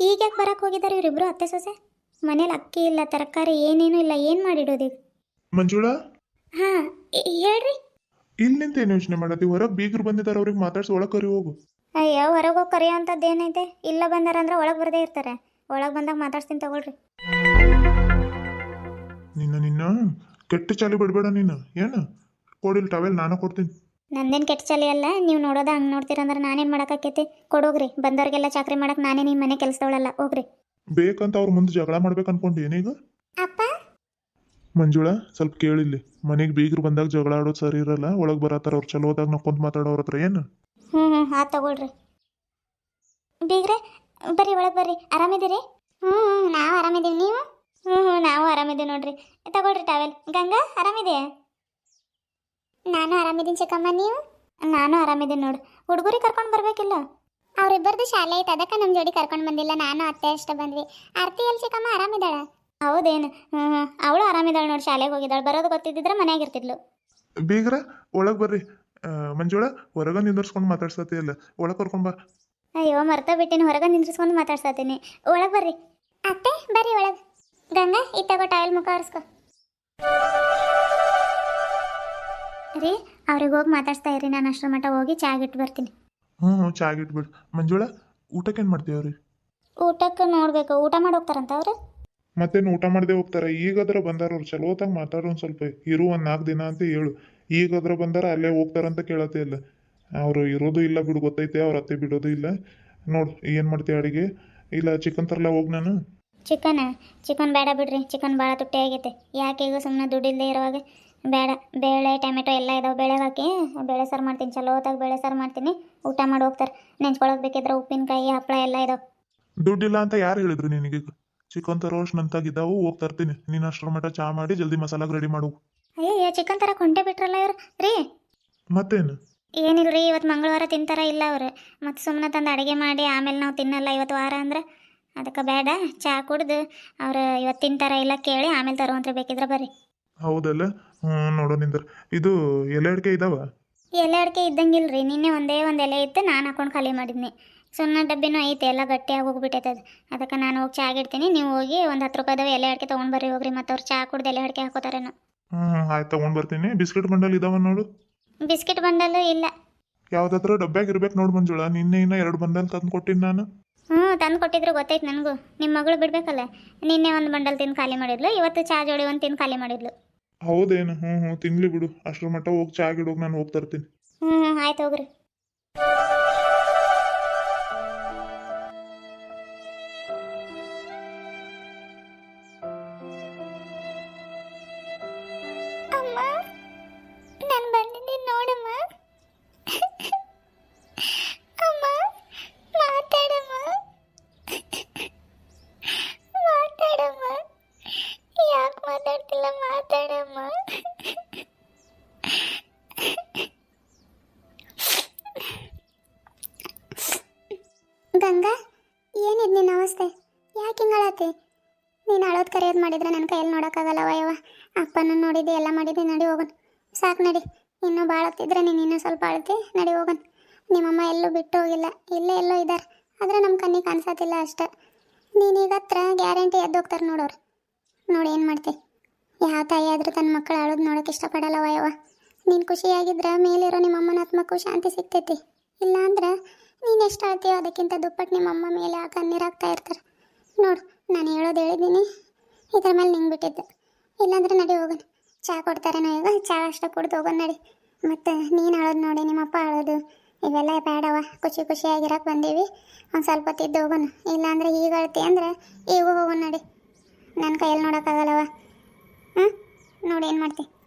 ಈಗ ಯಾಕೆ ಬರಕ್ಕೆ ಹೋಗಿದ್ದಾರೆ ಇವರಿಬ್ರು ಅತ್ತೆ ಸೊಸೆ? ಮನೇಲಿ ಅಕ್ಕಿ ಇಲ್ಲ ತರಕಾರಿ ಏನೇನು ಇಲ್ಲ ಏನು ಮಾಡಿಡೋದು ಮಂಜುಳಾ? ಹಾಂ ಹೇಳ್ರಿ. ಇಲ್ಲಿ ನಿಂತ ಏನು ಯೋಚನೆ ಮಾಡತ್ತಿ? ಹೊರಗೆ ಬೀಗರು ಬಂದಿದ್ದಾರೆ ಅವ್ರಿಗೆ ಮಾತಾಡ್ಸಿ ಒಳಗೆ ಕರಿ ಹೋಗು. ಅಯ್ಯೋ ಹೊರಗೆ ಹೋಗಿ ಕರೆಯೋ ಅಂಥದ್ದು ಏನೈತೆ? ಇಲ್ಲ ಬಂದಾರ ಅಂದ್ರೆ ಒಳಗೆ ಬರದೇ ಇರ್ತಾರೆ. ಒಳಗೆ ಬಂದಾಗ ಮಾತಾಡ್ಸ್ತೀನಿ ತಗೊಳ್ರಿ. ನಿನ್ನ ನಿನ್ನ? ಕೆಟ್ಟ ಚಾಲಿ ಬಿಡ್ಬೇಡ ನೀನು. ಏನು? ಕೊಡಿಲ್ ಟವೆಲ್ ನಾನು ಕೊಡ್ತೀನಿ. ನಂದೇನು ಕೆಟ್ಟ ಚಲಿ ಅಲ್ಲ? ನೀವು ನೋಡೋದ ಹಂಗೆ ನೋಡ್ತೀರಂದ್ರೆ ನಾನೇನು ಮಾಡೋಕ್ಕಾಕೈತಿ? ಕೊಡೋಗ್ರಿ ಬಂದವ್ರಿಗೆಲ್ಲ ಚಾಕ್ರಿ ಮಾಡಕ್ಕೆ ನಾನೇ ನಿಮ್ಮ ಮನೆ ಕೆಲಸದವಳಲ್ಲ. ಹೋಗ್ರಿ. ಬೇಕಂತ ಅವ್ರ ಮುಂದೆ ಜಗಳ ಮಾಡ್ಬೇಕು ಅನ್ಕೊಂಡು ಏನೀಗ ಅಪ್ಪ? ಮಂಜುಳ ಸ್ವಲ್ಪ ಕೇಳಿಲ್ಲಿ ಮನೆಗೆ ಬೀಗರು ಬಂದಾಗ ಜಗಳ ಆಡೋದು ಸರಿ ಇರಲ್ಲ? ಒಳಗೆ ಬರತ್ತಾರ ಅವ್ರು ಚಲೋ ಹೋದಾಗ ನಕ್ಕೊಂತ ಮಾತಾಡೋರ ಹತ್ರ ಏನು? ಹ್ಞೂ ಹ್ಞೂ ಹಾ ತಗೊಳ್ರಿ. ಬೀಗ್ರೆ ಬರ್ರಿ ಒಳಗೆ ಬರ್ರಿ. ಆರಾಮಿದ್ದೀರಿ? ಹ್ಞೂ ಹ್ಞೂ ನಾವು ಆರಾಮಿದ್ದೀವಿ. ನೀವು? ಹ್ಞೂ ಹ್ಞೂ ನಾವು ಆರಾಮಿದ್ದೀವಿ ನೋಡ್ರಿ. ತಗೊಳ್ರಿ ಟಾವೆಲ್ ಗಂಗಾ ಆರಾಮಿದೆಯಾ? ನಾನು ಆರಾಮಿದ್ದೀನಿ ಚಿಕ್ಕಮ್ಮ ನೀವು? ನಾನು ಆರಾಮಿದ್ದೀನಿ ನೋಡು. ಹುಡುಗರಿಗೆ ಕರ್ಕೊಂಡು ಬರಬೇಕಿಲ್ಲ? ಅವರಿಬ್ಬರದು ಶಾಲೆ ಐತೆ ಅದಕ್ಕೆ ನಮ್ಮ ಜೋಡಿ ಕರ್ಕೊಂಡು ಬಂದಿಲ್ಲ. ನಾನು ಅತ್ತೆ ಅಷ್ಟೇ ಬಂದ್ವಿ. ಆರತಿ ಎಲ್ಲಿ ಚಿಕ್ಕಮ್ಮ ಆರಾಮಿದ್ದಾಳ? ಹೌದೇನು? ಹ್ಞೂ ಹ್ಞೂ ಅವಳು ಆರಾಮಿದ್ದಾಳೆ ನೋಡಿ ಶಾಲೆಗೆ ಹೋಗಿದ್ದಾಳೆ. ಬರೋದು ಗೊತ್ತಿದ್ದಿದ್ರೆ ಮನೆಯಾಗಿರ್ತಿದ್ಲು. ಬೀಗ್ರ ಒಳಗೆ ಬರ್ರಿ. ಮಂಜುಳ ಮಂಜುಳಾ ಹೊರಗೆ ನಿಂದರ್ಸ್ಕೊಂಡು ಮಾತಾಡ್ಸತಿ ಅಲ್ಲ. ಒಳಗೆ ಕರ್ಕೊಂಡ್ ಬಾ. ಅಯ್ಯೋ ಮರ್ತ ಬಿಟ್ಟಿನಿ. ಹೊರಗೆ ನಿಂದ್ರಿಸ್ಕೊಂಡು ಮಾತಾಡ್ಸತ್ತೀನಿ. ಒಳಗೆ ಬರ್ರಿ. ಅತ್ತೆ ಬರ್ರಿ ಒಳಗೆ. ಗಂಗಾ ಇತ್ತಾಗ ಟಾಯ್ಲ್ ಟಾಯಲ್ ಮುಖ ಒರೆಸ್ಕೊ. ರೀ ಅವ್ರಿಗೆ ಹೋಗಿ ಮಾತಾಡ್ತಾ ಇರಿ ನಾನು ಅಷ್ಟರ ಮಟ್ಟ ಹೋಗಿ ಚಾಗಿಟ್ಟು ಬರ್ತೀನಿ. ಹ್ಞೂ ಹ್ಞೂ ಚಾಗಿಟ್ಬಿಡು ಮಂಜುಳ ಊಟಕ್ಕೆ ಏನು ಮಾಡ್ತೀವಿ ಊಟಕ್ಕೆ ನೋಡಬೇಕು ಊಟ ಮಾಡಿ ಹೋಗ್ತಾರಂತ ಅವ್ರು? ಮತ್ತೇನು ಊಟ ಮಾಡದೆ ಹೋಗ್ತಾರೆ? ಈಗಾದ್ರೆ ಬಂದಾರ ಅವ್ರು ಚಲೋ ಹೊತ್ತಾಗ ಮಾತಾಡೋ ಒಂದು ಸ್ವಲ್ಪ. ಇರು ಒಂದು ನಾಲ್ಕು ದಿನ ಅಂತ ಹೇಳು. ಈಗಾದ್ರ ಬಂದಾರ ಅಲ್ಲೇ ಹೋಗ್ತಾರಂತ ಕೇಳತ್ತೆ ಇಲ್ಲ. ಅವರು ಇರೋದು ಇಲ್ಲ ಬಿಡು ಗೊತ್ತೈತೆ ಅವ್ರ ಅತ್ತೆ ಬಿಡೋದು ಇಲ್ಲ. ನೋಡು ಏನು ಮಾಡ್ತೀವಿ ಅಡಿಗೆ? ಇಲ್ಲ ಚಿಕನ್ ತರಲ್ಲ ಹೋಗಿ ನಾನು? ಚಿಕನ್? ಚಿಕನ್ ಬೇಡ ಬಿಡ್ರಿ ಚಿಕನ್ ಭಾಳ ತುಟ್ಟಿ ಆಗೈತೆ. ಯಾಕೆ ಈಗ ಸುಮ್ಮನೆ ದುಡ್ಡಿಲ್ಲದೆ ಇರುವಾಗ? ಬೇಡ ಬೇಳೆ ಟೊಮೆಟೊ ಎಲ್ಲ ಇದಾವೆ. ಬೇಳೆ ಹಾಕಿ ಬೇಳೆ ಸಾರು ಮಾಡ್ತೀನಿ. ಚಲೋ ಹೊತ್ತಾಗಿ ಬೇಳೆ ಸಾರು ಮಾಡ್ತೀನಿ. ಊಟ ಮಾಡಿ ಹೋಗ್ತಾರೆ. ನೆಂಚ್ಕೊಳಕ್ ಬೇಕಿದ್ರೆ ಉಪ್ಪಿನಕಾಯಿ ಹಪ್ಪಳ ಎಲ್ಲ ಇದಾವೆ. ದುಡ್ಡಿಲ್ಲ ಅಂತ ಯಾರು ಹೇಳಿದ್ರು ನಿನಗೆ? ಚಿಕನ್ ತರ ಅಷ್ಟು ನಂತಾಗಿದ್ದಾವು ಹೋಗಿ ತರ್ತೀನಿ. ನೀನು ಅಷ್ಟರ ಮಟ್ಟ ಚಾ ಮಾಡಿ ಜಲ್ದಿ ಮಸಾಲಾಗ ರೆಡಿ ಮಾಡು. ಅಯ್ಯಯ್ಯ ಚಿಕನ್ ತರ ಕೊಂಟೆ ಬಿಟ್ರಲ್ಲ ಇವ್ರು? ರೀ? ಮತ್ತೇನು? ಏನಿಲ್ಲ ರೀ ಇವತ್ತು ಮಂಗಳವಾರ ತಿಂತಾರ ಇಲ್ಲ ಅವರು. ಮತ್ತೆ ಸುಮ್ಮನೆ ತಂದು ಅಡುಗೆ ಮಾಡಿ ಆಮೇಲೆ ನಾವು ತಿನ್ನಲ್ಲ ಇವತ್ತು ವಾರ ಅಂದ್ರೆ. ಅದಕ್ಕೆ ಬೇಡ ಚಹಾ ಕುಡ್ದು ಅವ್ರು ಇವತ್ತು ತಿಂತಾರ ಇಲ್ಲ ಕೇಳಿ ಆಮೇಲೆ ತರುವಂತ್ರಿ ಬೇಕಿದ್ರೆ ಬರ್ರಿ. ಹೌದಲ್ಲ? ಹ್ಞೂ ನೋಡು ನಿಂದ್ರ. ಇದು ಎಲೆ ಅಡಿಕೆ ಇದಾವ? ಎಲೆ ಅಡಿಕೆ ಇದ್ದಂಗಿಲ್ರಿ. ನಿನ್ನೆ ಒಂದೇ ಒಂದು ಎಲೆ ಇತ್ತು ನಾನು ಹಾಕೊಂಡು ಖಾಲಿ ಮಾಡಿದ್ನಿ. ಸುಮ್ಮನೆ ಡಬ್ಬಿನೂ ಐತೆ ಎಲ್ಲ ಗಟ್ಟಿಯಾಗಿ ಹೋಗ್ಬಿಟ್ಟೈತೆ ಅದು. ಅದಕ್ಕೆ ನಾನು ಹೋಗಿ ಚಾ ಇಡ್ತೀನಿ ನೀವು ಹೋಗಿ ಒಂದು ಹತ್ತು ರೂಪಾಯಿದವ ಎಲೆ ಅಡಿಕೆ ತೊಗೊಂಡು ಬರ್ರಿ ಹೋಗ್ರಿ ಮತ್ತು ಅವ್ರು ಚಾ ಕುಡ್ದು ಎಲೆ ಅಡಿಕೆ ಹಾಕೋತಾರೇನು. ಹ್ಞೂ ಆಯ್ತು ತೊಗೊಂಡು ಬರ್ತೀನಿ. ಬಿಸ್ಕೆಟ್ ಬಂಡಲ್ ಇದಾವ ನೋಡು. ಬಿಸ್ಕೆಟ್ ಬಂಡಲ್ ಇಲ್ಲ. ಯಾವ್ದಾದ್ರು ಡಬ್ಬ್ಯಾಗ ಇರ್ಬೇಕು ನೋಡು ಮಂಜುಳ. ನಿನ್ನೆ ಇನ್ನ ಎರಡು ಬಂಡಲ್ ತಂದು ಕೊಟ್ಟಿನಿ ನಾನು. ಹ್ಞೂ ತಂದು ಕೊಟ್ಟಿದ್ರು ಗೊತ್ತೈತೆ ನನಗೂ. ನಿಮ್ಮ ಮಗಳು ಬಿಡ್ಬೇಕಲ್ಲ. ನಿನ್ನೆ ಒಂದು ಬಂಡಲ್ ತಿಂದು ಖಾಲಿ ಮಾಡಿದ್ಲು ಇವತ್ತು ಚಾ ಜೋಡಿ ಒಂದು ತಿಂದು ಖಾಲಿ ಮಾಡಿದ್ಲು. ಹೌದೇನು? ಹ್ಮ್ ಹ್ಮ್, ತಿನ್ಲಿ ಬಿಡು. ಅಷ್ಟರ ಮಟ್ಟ ಹೋಗಿ ಚಾ ಗಿಡೋಗಿ ನಾನು ಹೋಗಿ ತರ್ತೀನಿ. ಆಯ್ತು ಹೋಗ್ರಿ. ಏನಿದ್ ನಿನ್ನ ಅವಸ್ಥೆ? ಯಾಕೆ ಹಿಂಗಳತ್ತೆ ನೀನು ಅಳೋದು ಕರೆಯೋದು ಮಾಡಿದ್ರೆ ನನ್ನ ಕೈಯಲ್ಲಿ ನೋಡೋಕ್ಕಾಗಲ್ಲ ವಯವ ಅಪ್ಪನ ನೋಡಿದ್ದೆ, ಎಲ್ಲ ಮಾಡಿದ್ದೆ, ನಡಿ ಹೋಗೋಣ ಸಾಕು ನಡಿ. ಇನ್ನೂ ಭಾಳ ನೀನು ಇನ್ನೂ ಸ್ವಲ್ಪ ಅಳತಿ, ನಡಿ ಹೋಗೋಣ ನಿಮ್ಮಮ್ಮ ಎಲ್ಲೂ ಬಿಟ್ಟು ಹೋಗಿಲ್ಲ. ಇಲ್ಲೇ ಎಲ್ಲೋ ಇದ್ದಾರೆ ಆದರೆ ನಮ್ಮ ಕಣ್ಣಿಗೆ ಕಾಣಿಸತ್ತಿಲ್ಲ ಅಷ್ಟೆ. ನೀನೀಗ ಹತ್ರ ಗ್ಯಾರಂಟಿ ಎದ್ದು ಹೋಗ್ತಾರೆ ನೋಡೋರು. ನೋಡಿ ಏನು ಮಾಡ್ತಿ? ಯಾವ ತಾಯಿ ಆದರೂ ತನ್ನ ಮಕ್ಕಳು ಅಳೋದು ನೋಡೋಕೆ ಇಷ್ಟಪಡಲ್ಲ ವಯವ ನೀನು ಖುಷಿಯಾಗಿದ್ರೆ ಮೇಲಿರೋ ನಿಮ್ಮಮ್ಮನ ಆತ್ಮಕ್ಕೂ ಶಾಂತಿ ಸಿಗ್ತೈತಿ. ಇಲ್ಲ ಅಂದ್ರೆ ನೀನು ಎಷ್ಟು ಅದಕ್ಕಿಂತ ದುಪ್ಪಟ್ಟು ನಿಮ್ಮ ಅಮ್ಮ ಮೇಲೆ ಆ ಕಣ್ಣೀರಾಗ್ತಾ ಇರ್ತಾರೆ. ನೋಡು, ನಾನು ಹೇಳೋದು ಹೇಳಿದ್ದೀನಿ ಇದ್ರ ಮೇಲೆ ನಿಂಗೆ ಬಿಟ್ಟಿದ್ದು. ಇಲ್ಲಾಂದ್ರೆ ನಡಿ ಹೋಗೋಣ. ಚಹಾ ಕೊಡ್ತಾರೇನೋ ಈಗ ಚಹಾ ಅಷ್ಟು ಕುಡ್ದು ಹೋಗೋಣ ನಡಿ. ಮತ್ತು ನೀನು ಅಳೋದು ನೋಡಿ, ನಿಮ್ಮಪ್ಪ ಅಳೋದು. ಇವೆಲ್ಲ ಬೇಡವ. ಖುಷಿ ಖುಷಿಯಾಗಿರಕ್ಕೆ ಬಂದೀವಿ. ಒಂದು ಸ್ವಲ್ಪ ಹೊತ್ತಿದ್ದು ಹೋಗೋಣ. ಇಲ್ಲಾಂದ್ರೆ ಈಗ ಅಳ್ತಿ ಅಂದ್ರೆ ಈಗ ಹೋಗೋಣ ನಡಿ. ನನ್ನ ಕೈಯಲ್ಲಿ ನೋಡೋಕ್ಕಾಗಲ್ಲವ? ಹಾಂ ನೋಡಿ ಏನು ಮಾಡ್ತಿ?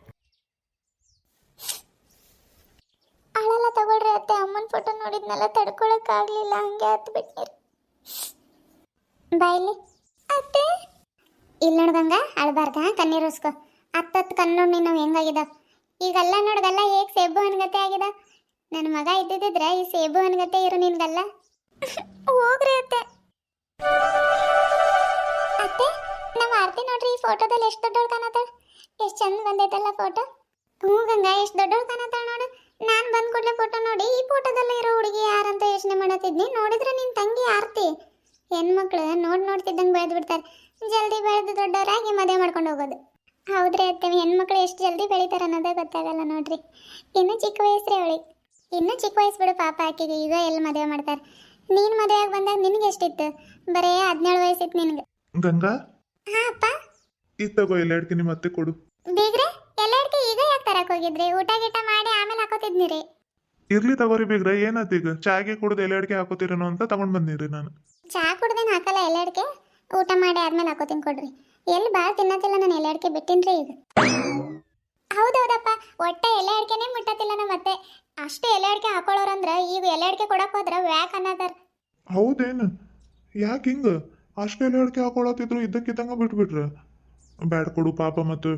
ಅಳೆಲ್ಲ ತಗೊಳ್ರಿ ಅತ್ತೆ. ಅಮ್ಮನ ಫೋಟೋ ನೋಡಿದ್ನೆಲ್ಲ ತಡ್ಕೊಳಕ್ಕಾಗಲಿಲ್ಲ. ಹಂಗೆ ಹತ್ತು ಬಿಟ್ಟಿರಿ ಬಾಯ್ಲಿ ಅತ್ತೆ. ಇಲ್ಲಿ ನೋಡ್ದಂಗ ಅಳ್ಬಾರ್ದ? ಕಣ್ಣೀರು ಉಸ್ಕೊ. ಹತ್ತತ್ತು ಕಣ್ಣು ನೀನು ಹೆಂಗಾಗಿದ ಈಗೆಲ್ಲ ನೋಡ್ದಲ್ಲ ಹೇಗ್ ಸೇಬು ಅನ್ಗತೆ ಆಗಿದ ನನ್ನ ಮಗ ಇದ್ದಿದ್ರೆ ಈ ಸೇಬು ಅನ್ಗತೆ ಇರು ನಿನ್ಗಲ್ಲ ಹೋಗ್ರಿ ಅತ್ತೆ. ಅತ್ತೆ ನಮ್ಮ ಆರ್ತಿ ನೋಡ್ರಿ ಈ ಫೋಟೋದಲ್ಲಿ ಎಷ್ಟು ದೊಡ್ಡವಳು ಕಾಣತ್ತಾಳ? ಎಷ್ಟು ಚಂದ ಬಂದೈತಲ್ಲ ಫೋಟೋ ಹ್ಞೂ ಗಂಗಾ, ಎಷ್ಟು ದೊಡ್ಡವಳು ಕಾಣತ್ತಾಳ ನೋಡು. ನಾನು ಬಂದ ಕೂಡಲೇ ಫೋಟೋ ನೋಡಿ ಈ ಫೋಟೋದಲ್ಲಿ ಇರೋ ಹುಡುಗಿ ಯಾರಂತ ಯೋಚನೆ ಮಾಡತ್ತಿದ್ನಿ. ನೋಡಿದ್ರೆ ನಿನ್ನ ತಂಗಿ ಆರ್ತಿ. ಹೆಣ್ಮಕ್ಳು ನೋಡಿ ನೋಡ್ತಿದ್ದಂಗೆ ಬೆಳೆದು ಬಿಡ್ತಾರೆ ಜಲ್ದಿ ಬೆಳೆದು ದೊಡ್ಡವರಾಗಿ ಮದುವೆ ಮಾಡ್ಕೊಂಡು ಹೋಗೋದು. ಹೌದ್ರಿ ಅತ್ತೆ ಹೆಣ್ಮಕ್ಳು ಎಷ್ಟು ಜಲ್ದಿ ಬೆಳಿತಾರೆ ಅನ್ನೋದೇ ಗೊತ್ತಾಗಲ್ಲ ನೋಡ್ರಿ. ಇನ್ನು ಚಿಕ್ಕ ವಯಸ್ಸ್ರಿ ಅವಳಿಗೆ ಇನ್ನೂ ಚಿಕ್ಕ ವಯಸ್ಸು ಬಿಡು ಪಾಪ ಆಕೆಗೆ ಈಗ ಎಲ್ಲಿ ಮದುವೆ ಮಾಡ್ತಾರೆ? ನೀನು ಮದುವೆಯಾಗಿ ಬಂದಾಗ ನಿನಗೆ ಎಷ್ಟಿತ್ತು? ಬರೇ ಹದಿನೇಳು ವಯಸ್ಸಿತ್ತು ನಿನಗೆ. ಗಂಗಾ? ಹಾಂ ಅಪ್ಪ. ಇತ್ತಗೋ ತಗೋ ಎಲ್ಲ ಹಿಡ್ಕಿ ಮತ್ತೆ ಕೊಡು. ಬೀಗ್ರೆ? ತರಕ್ ಹೋಗಿದ್ರಿ? ಊಟ ಗೀಟ ಮಾಡಿ ಆಮೇಲೆ ಹಾಕೋತಿದ್ನಿರಿ. ಇರ್ಲಿ ತಗೋರಿ ಬೀಗ್ರ ಏನಾತ್ ಈಗ? ಚಾಗೆ ಕುಡ್ದು ಎಲ್ಲ ಅಡಿಕೆ ಹಾಕೋತಿರೇನೋ ಅಂತ ತಗೊಂಡ್ ಬಂದಿರಿ ನಾನು. ಚಾ ಕುಡ್ದೇನು ಹಾಕಲ್ಲ ಎಲ್ಲಾಡ್ಕೆ ಊಟ ಮಾಡಿ ಆದ್ಮೇಲೆ ಹಾಕೋತೀನಿ ಕೊಡ್ರಿ. ಎಲ್ಲಿ ಭಾಳ ತಿನ್ನತ್ತಿಲ್ಲ ನಾನು ಎಲ್ಲಾಡ್ಕೆ ಬಿಟ್ಟಿನ್ರಿ ಈಗ. ಹೌದೌದಪ್ಪ ಒಟ್ಟೆ ಎಲೆ ಅಡಿಕೆನೇ ಮುಟ್ಟತಿಲ್ಲ ನಮ್ಮ ಮತ್ತೆ. ಅಷ್ಟು ಎಲೆ ಅಡಿಕೆ ಹಾಕೊಳ್ಳೋರಂದ್ರ ಈಗ ಎಲೆ ಅಡಿಕೆ ಕೊಡಕ್ ಹೋದ್ರ ವ್ಯಾಕ್ ಅನ್ನದಾರ ಹೌದೇನು? ಯಾಕೆ ಹಿಂಗ? ಎಲೆ ಅಡಿಕೆ ಹಾಕೊಳತಿದ್ರು ಇದ್ದಕ್ಕಿದ್ದಂಗ ಬಿಟ್ಬಿಟ್ರ. ಬ್ಯಾಡ್ ಕೊಡು ಪಾಪ ಮತ್ತು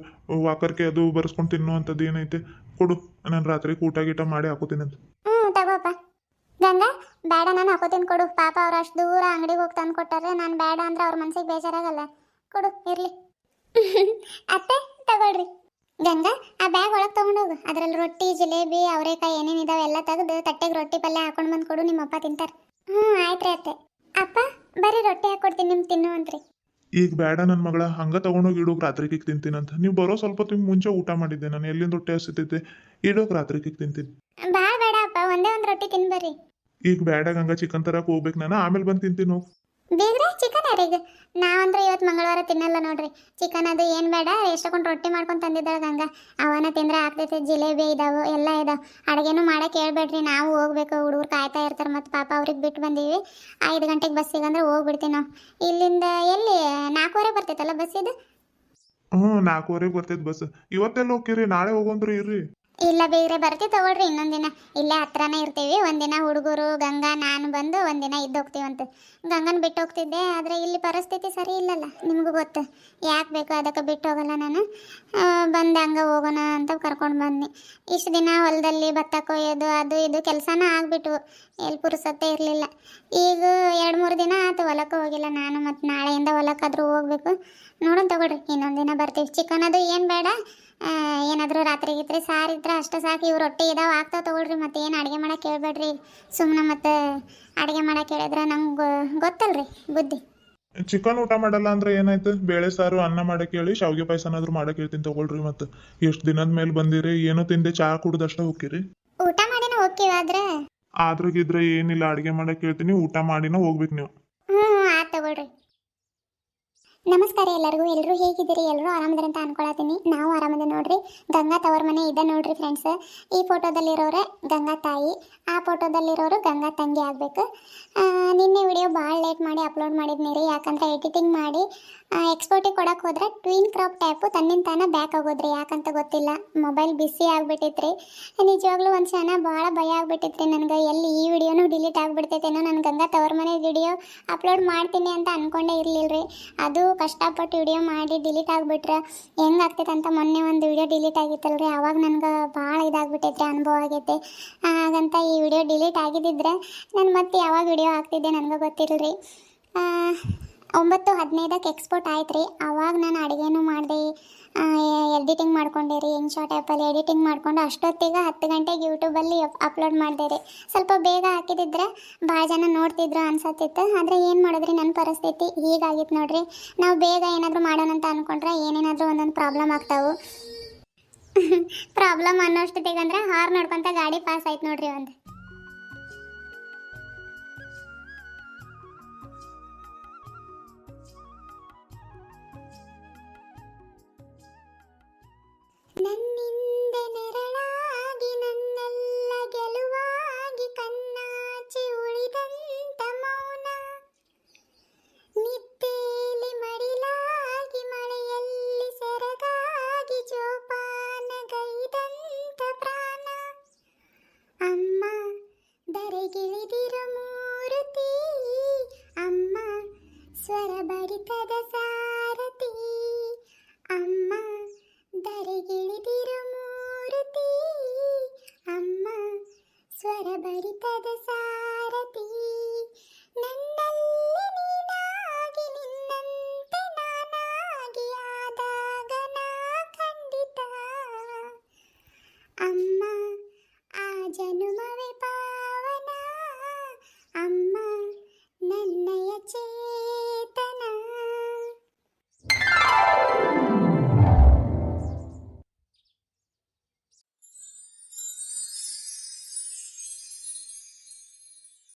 ವಾಕರ್ಕೆ ಅದು ಬರ್ಸ್ಕೊಂಡು ತಿನ್ನುವಂಥದ್ದು ಏನೈತೆ ಕೊಡು. ನಾನು ರಾತ್ರಿ ಊಟ ಗೀಟ ಮಾಡಿ ಹಾಕೋತೀನಿ ಅಂತ. ಹ್ಞೂ ತಗೋಪ್ಪ. ಗಂಗಾ, ಬೇಡ, ನಾನು ಹಾಕೋತೀನಿ ಕೊಡು. ಪಾಪ ಅವ್ರು ಅಷ್ಟು ದೂರ ಅಂಗಡಿಗೆ ಹೋಗಿ ತಂದು ಕೊಟ್ಟಾರೆ, ನಾನು ಬೇಡ ಅಂದ್ರೆ ಅವ್ರ ಮನ್ಸಿಗೆ ಬೇಜಾರಾಗಲ್ಲ. ಕೊಡು, ಇರ್ಲಿ. ಅತ್ತೆ, ತಗೊಳ್ರಿ. ಗಂಗಾ, ಆ ಬ್ಯಾಗ್ ಒಳಗೆ ತೊಗೊಂಡೋಗು. ಅದರಲ್ಲಿ ರೊಟ್ಟಿ, ಜಿಲೇಬಿ, ಅವರೆಕಾಯಿ ಏನೇನು ಇದಾವೆ ಎಲ್ಲ ತೆಗೆದು ತಟ್ಟೆಗೆ ರೊಟ್ಟಿ ಪಲ್ಯ ಹಾಕೊಂಡು ಬಂದು ಕೊಡು ನಿಮ್ಮ ಅಪ್ಪ ತಿಂತಾರೆ. ಹ್ಞೂ ಆಯ್ತು ರೀ ಅತ್ತೆ. ಅಪ್ಪ, ಬರೀ ರೊಟ್ಟಿ ಹಾಕ್ಕೊಡ್ತೀನಿ ನಿಮ್ಗೆ ತಿನ್ನುವಂತ್ರಿ. ಈಗ ಬೇಡ ನನ್ನ ಮಗಳ ಹಂಗ ತಗೊಂಡೋಗಿ ಇಡೋಕ್ ತಿಂತೀನಿ ಅಂತ. ನೀವು ಬರೋ ಸ್ವಲ್ಪ ಹೊತ್ತಿಗೆ ಮುಂಚೆ ಊಟ ಮಾಡಿದ್ದೆ ನಾನು ಎಲ್ಲಿಂದ ರೊಟ್ಟಿ ಹಸಿತೈತೆ ಇಡೋಕ್ ರಾತ್ರಿಗೆ ತಿಂತೀನಿ. ಬೇಡ ಅಪ್ಪ ಒಂದೇ ಒಂದು ರೊಟ್ಟಿ ತಿನ್ಬರ್ರಿ ಈಗ ಬೇಡ ಗಂಗಾ ಚಿಕನ್ ತರಕ್ ಹೋಗ್ಬೇಕು ನಾನು ಆಮೇಲೆ ಬಂದು ತಿಂತೀನಿ ಹೋಗ್. ಬೀಗ್ರೆ ಚಿಕನ್ ಯಾರಿಗೆ? ನಾವಂದ್ರೆ ಇವತ್ತು ಮಂಗಳವಾರ ತಿನ್ನಲ್ಲ ನೋಡ್ರಿ. ಚಿಕನ್ ಅದು ಏನು ಬೇಡ ಎಷ್ಟೊಂದು ರೊಟ್ಟಿ ಮಾಡ್ಕೊಂಡು ತಂದಿದ್ದಾಳೆ ಗಂಗ. ಅವನ ತಿಂದ್ರೆ ಆಗ್ತೈತೆ, ಜಿಲೇಬಿ ಇದಾವೆ, ಎಲ್ಲ ಇದಾವೆ. ಅಡುಗೆನೂ ಮಾಡಕ್ಕೆ ಹೇಳ್ಬೇಡ್ರಿ, ನಾವು ಹೋಗ್ಬೇಕು, ಹುಡುಗರು ಕಾಯ್ತಾ ಇರ್ತಾರೆ ಮತ್ತು ಪಾಪ ಅವ್ರಿಗೆ ಬಿಟ್ಟು ಬಂದೀವಿ. ಐದು ಗಂಟೆಗೆ ಬಸ್ ಅಂದ್ರೆ ಹೋಗ್ಬಿಡ್ತೀವಿ ನಾವು. ಇಲ್ಲಿಂದ ಎಲ್ಲಿ, ನಾಲ್ಕೂವರೆ ಬರ್ತೈತಲ್ಲ ಬಸ್ ಇದು? ಹ್ಞೂ ನಾಲ್ಕೂವರೆಗೆ ಬರ್ತೈತೆ ಬಸ್ ಇವತ್ತೆಲ್ಲ ಹೋಗ್ತೀರಿ ನಾಳೆ ಹೋಗೋಂದ್ರಿ ಇರ್ರಿ. ಇಲ್ಲ ಬೇಗ್ರೆ ಬರ್ತೀವಿ ತಗೊಳ್ರಿ ಇನ್ನೊಂದಿನ ಇಲ್ಲೇ ಹತ್ರನೇ ಇರ್ತೀವಿ. ಒಂದಿನ ಹುಡುಗರು, ಗಂಗಾ, ನಾನು ಬಂದು ಒಂದಿನ ಇದ್ದು ಅಂತ ಗಂಗನ ಬಿಟ್ಟು ಹೋಗ್ತಿದ್ದೆ ಆದರೆ ಇಲ್ಲಿ ಪರಿಸ್ಥಿತಿ ಸರಿ ಇಲ್ಲಲ್ಲ, ನಿಮಗೂ ಗೊತ್ತು. ಯಾಕೆ ಬೇಕು ಅದಕ್ಕೆ ಬಿಟ್ಟು ಹೋಗಲ್ಲ ನಾನು ಬಂದು ಹಂಗೆ ಹೋಗೋಣ ಅಂತ ಕರ್ಕೊಂಡು ಬಂದ್ನಿ. ಇಷ್ಟು ದಿನ ಹೊಲದಲ್ಲಿ ಭತ್ತ ಕೊಯ್ಯೋದು, ಅದು ಇದು ಕೆಲಸನ ಆಗಿಬಿಟ್ವು. ಎಲ್ಲಿ ಪುರುಸತ್ತೆ ಇರಲಿಲ್ಲ. ಈಗ ಎರಡು ಮೂರು ದಿನ ಆಯ್ತು ಹೊಲಕ್ಕೆ ಹೋಗಿಲ್ಲ ನಾನು, ಮತ್ತು ನಾಳೆಯಿಂದ ಹೊಲಕ್ಕಾದರೂ ಹೋಗ್ಬೇಕು. ನೋಡೋಣ ತಗೊಳ್ರಿ ಇನ್ನೊಂದು ದಿನ ಬರ್ತೀವಿ. ಚಿಕನ್ ಅದು ಏನು ಬೇಡ ಏನಾದರೂ ರಾತ್ರಿ ಗಿತ್ರಿ ಸಾರು ಇದ್ರೆ ಅಷ್ಟು ಸಾಕು. ಇವು ರೊಟ್ಟಿ ಇದಾವೆ ಆಗ್ತಾ ತೊಗೊಳ್ರಿ. ಮತ್ತೆ ಏನು ಅಡುಗೆ ಮಾಡೋಕ್ಕೆ ಹೇಳ್ಬೇಡ್ರಿ ಸುಮ್ಮನೆ ಮತ್ತೆ ಅಡುಗೆ ಮಾಡೋಕೆ ಹೇಳಿದ್ರೆ ನಂಗೆ ಗೊತ್ತಲ್ರಿ ಬುದ್ಧಿ. ಚಿಕನ್ ಊಟ ಮಾಡಲ್ಲ ಅಂದ್ರೆ ಏನಾಯ್ತು? ಬೇಳೆ ಸಾರು ಅನ್ನ ಮಾಡಕ್ಕೆ ಹೇಳಿ ಶಾವಿಗೆ ಪಾಯಸನಾದ್ರೂ ಮಾಡಕ್ಕೆ ಹೇಳ್ತೀನಿ ತಗೊಳ್ರಿ ಮತ್ತೆ. ಎಷ್ಟು ದಿನದ ಮೇಲೆ ಬಂದಿರಿ ಏನೋ ತಿಂದೆ ಚಹಾ ಕುಡ್ದಷ್ಟೇ ಹೋಗ್ತೀರಿ? ಊಟ ಮಾಡಿನ ಹೋಗ್ತೀವಿ ಆದ್ರೆ? ಆದ್ರಗಿದ್ರೆ ಏನಿಲ್ಲ ಅಡುಗೆ ಮಾಡಕ್ ಹೇಳ್ತೀನಿ ಊಟ ಮಾಡಿನ ಹೋಗ್ಬೇಕು ನೀವು. ಹ್ಮ್ ಆ ಆಯ್ತು ತಗೊಳ್ರಿ. ನಮಸ್ಕಾರ ಎಲ್ಲರಿಗೂ. ಎಲ್ಲರೂ ಹೇಗಿದ್ದೀರಿ? ಎಲ್ಲರೂ ಆರಾಮದಿರಿ ಅಂತ ಅನ್ಕೊಳತೀನಿ ನಾವು ಆರಾಮದ ನೋಡ್ರಿ. ಗಂಗಾ ತವರ ಮನೆ ಇದೆ ನೋಡ್ರಿ ಫ್ರೆಂಡ್ಸ್ ಈ ಫೋಟೋದಲ್ಲಿರೋರೆ ಗಂಗಾ ತಾಯಿ. ಆ ಫೋಟೋದಲ್ಲಿರೋರು ಗಂಗಾ ತಂಗಿ ಆಗಬೇಕು. ಲೇಟ್ ಮಾಡಿ ಅಪ್ಲೋಡ್ ಮಾಡಿದ್ನಿ ರೀ. ಯಾಕಂದ್ರೆ ಎಡಿಟಿಂಗ್ ಮಾಡಿ ಎಕ್ಸ್ಪೋರ್ಟಿಗೆ ಕೊಡಕ್ಕೆ ಹೋದ್ರೆ ಟ್ವೀನ್ ಕ್ರಾಪ್ ಟೈಪು ತನ್ನಿಂದ ತಾನೇ ಬ್ಯಾಕ್ ಆಗೋದ್ರಿ ಯಾಕಂತ ಗೊತ್ತಿಲ್ಲ. ಮೊಬೈಲ್ ಬಿಸಿ ಆಗಿಬಿಟ್ಟಿತ್ರಿ ನಿಜವಾಗ್ಲೂ ಒಂದು ಕ್ಷಣ ಭಾಳ ಭಯ ಆಗಿಬಿಟ್ಟಿತ್ರಿ ನನಗೆ. ಎಲ್ಲಿ ಈ ವಿಡಿಯೋನು ಡಿಲೀಟ್ ಆಗಿಬಿಡ್ತೈತೇನೋ ನಾನು ಗಂಗಾ ತವರ ಮನೆ ವಿಡಿಯೋ ಅಪ್ಲೋಡ್ ಮಾಡ್ತೀನಿ ಅಂತ ಅಂದ್ಕೊಂಡೇ ಇರಲಿಲ್ಲ ರೀ. ಅದು ಕಷ್ಟಪಟ್ಟು ವಿಡಿಯೋ ಮಾಡಿ ಡಿಲೀಟ್ ಆಗಿಬಿಟ್ರೆ ಹೆಂಗಾಗ್ತೈತೆ ಅಂತ ಮೊನ್ನೆ ಒಂದು ವಿಡಿಯೋ ಡಿಲೀಟ್ ಆಗಿತ್ತಲ್ರಿ ಅವಾಗ ನನಗೆ ಭಾಳ ಇದಾಗ್ಬಿಟ್ಟೈತ್ರಿ ಅನುಭವ ಆಗೈತೆ. ಹಾಗಂತ ಈ ವಿಡಿಯೋ ಡಿಲೀಟ್ ಆಗಿದ್ದಿದ್ರೆ ನಾನು ಮತ್ತೆ ಯಾವಾಗ ವಿಡಿಯೋ ಹಾಕ್ತಿದ್ದೆ ನನಗೆ ಗೊತ್ತಿರಲ್ರಿ ಒಂಬತ್ತು ಹದಿನೈದಕ್ಕೆ ಎಕ್ಸ್ಪೋರ್ಟ್ ಆಯ್ತು ರೀ ಅವಾಗ ನಾನು ಅಡುಗೆನೂ ಮಾಡಿದೆ. ಎಡಿಟಿಂಗ್ ಮಾಡ್ಕೊಂಡೆ ರೀ ಇನ್ ಶಾರ್ಟ್ ಆ್ಯಪಲ್ಲಿ ಎಡಿಟಿಂಗ್ ಮಾಡ್ಕೊಂಡು ಅಷ್ಟೊತ್ತಿಗೆ ಹತ್ತು ಗಂಟೆಗೆ ಯೂಟ್ಯೂಬಲ್ಲಿ ಅಪ್ಲೋಡ್ ಮಾಡಿದೆ ರೀ ಸ್ವಲ್ಪ ಬೇಗ ಹಾಕಿದಿದ್ರೆ ಭಾಳ ಜನ ನೋಡ್ತಿದ್ರು ಅನ್ಸತ್ತಿತ್ತು. ಆದರೆ ಏನು ಮಾಡಿದ್ರಿ ನನ್ನ ಪರಿಸ್ಥಿತಿ? ಹೀಗಾಗಿತ್ತು ನೋಡ್ರಿ. ನಾವು ಬೇಗ ಏನಾದರೂ ಮಾಡೋಣ ಅಂತ ಅಂದ್ಕೊಂಡ್ರೆ ಏನೇನಾದರೂ ಒಂದೊಂದು ಪ್ರಾಬ್ಲಮ್ ಆಗ್ತಾವೆ. ಪ್ರಾಬ್ಲಮ್ ಅನ್ನೋಷ್ಟೊತ್ತಿಗೆ ಅಂದ್ರೆ ಹಾರ್ ನೋಡ್ಕೊತ ಗಾಡಿ ಪಾಸ್ ಆಯ್ತು ನೋಡ್ರಿ ಒಂದು.